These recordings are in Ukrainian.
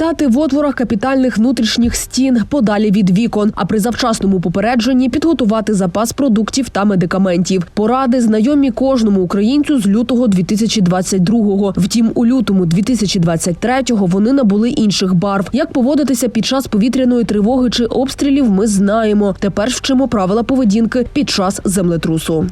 Стати в отворах капітальних внутрішніх стін подалі від вікон, а при завчасному попередженні підготувати запас продуктів та медикаментів. Поради знайомі кожному українцю з лютого 2022-го. Втім, у лютому 2023-го вони набули інших барв. Як поводитися під час повітряної тривоги чи обстрілів, ми знаємо. Тепер вчимо правила поведінки під час землетрусу.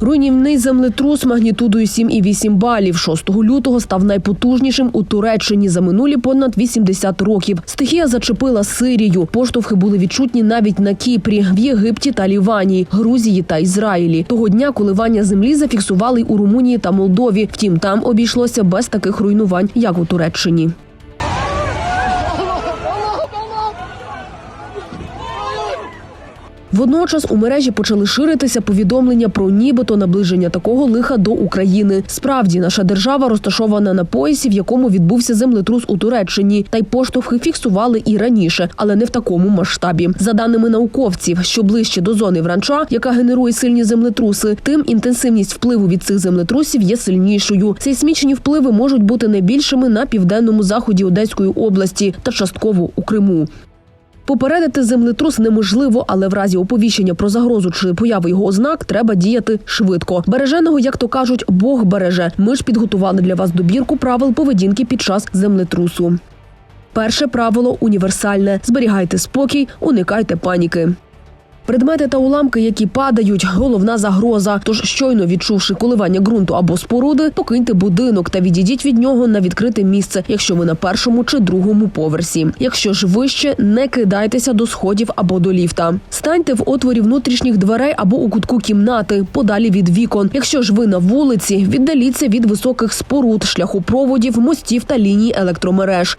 Руйнівний землетрус магнітудою 7,8 балів 6 лютого став найпотужнішим у Туреччині за минулі понад 80 років. Стихія зачепила Сирію. Поштовхи були відчутні навіть на Кіпрі, в Єгипті та Ліванії, Грузії та Ізраїлі. Того дня коливання землі зафіксували у Румунії та Молдові. Втім, там обійшлося без таких руйнувань, як у Туреччині. Водночас у мережі почали ширитися повідомлення про нібито наближення такого лиха до України. Справді, наша держава розташована на поясі, в якому відбувся землетрус у Туреччині, та й поштовхи фіксували і раніше, але не в такому масштабі. За даними науковців, що ближче до зони вранча, яка генерує сильні землетруси, тим інтенсивність впливу від цих землетрусів є сильнішою. Сейсмічні впливи можуть бути найбільшими на південному заході Одеської області та частково у Криму. Попередити землетрус неможливо, але в разі оповіщення про загрозу чи появи його ознак треба діяти швидко. Береженого, як то кажуть, Бог береже. Ми ж підготували для вас добірку правил поведінки під час землетрусу. Перше правило універсальне: зберігайте спокій, уникайте паніки. Предмети та уламки, які падають, головна загроза. Тож, щойно відчувши коливання ґрунту або споруди, покиньте будинок та відійдіть від нього на відкрите місце, якщо ви на першому чи другому поверсі. Якщо ж вище, не кидайтеся до сходів або до ліфта. Станьте в отворі внутрішніх дверей або у кутку кімнати, подалі від вікон. Якщо ж ви на вулиці, віддаліться від високих споруд, шляхопроводів, мостів та ліній електромереж.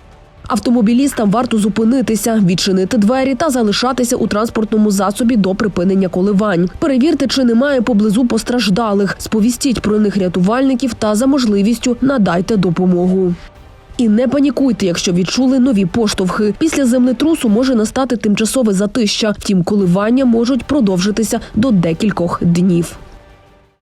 Автомобілістам варто зупинитися, відчинити двері та залишатися у транспортному засобі до припинення коливань. Перевірте, чи немає поблизу постраждалих. Сповістіть про них рятувальників та за можливістю надайте допомогу. І не панікуйте, якщо відчули нові поштовхи. Після землетрусу може настати тимчасове затища. Втім, коливання можуть продовжитися до декількох днів.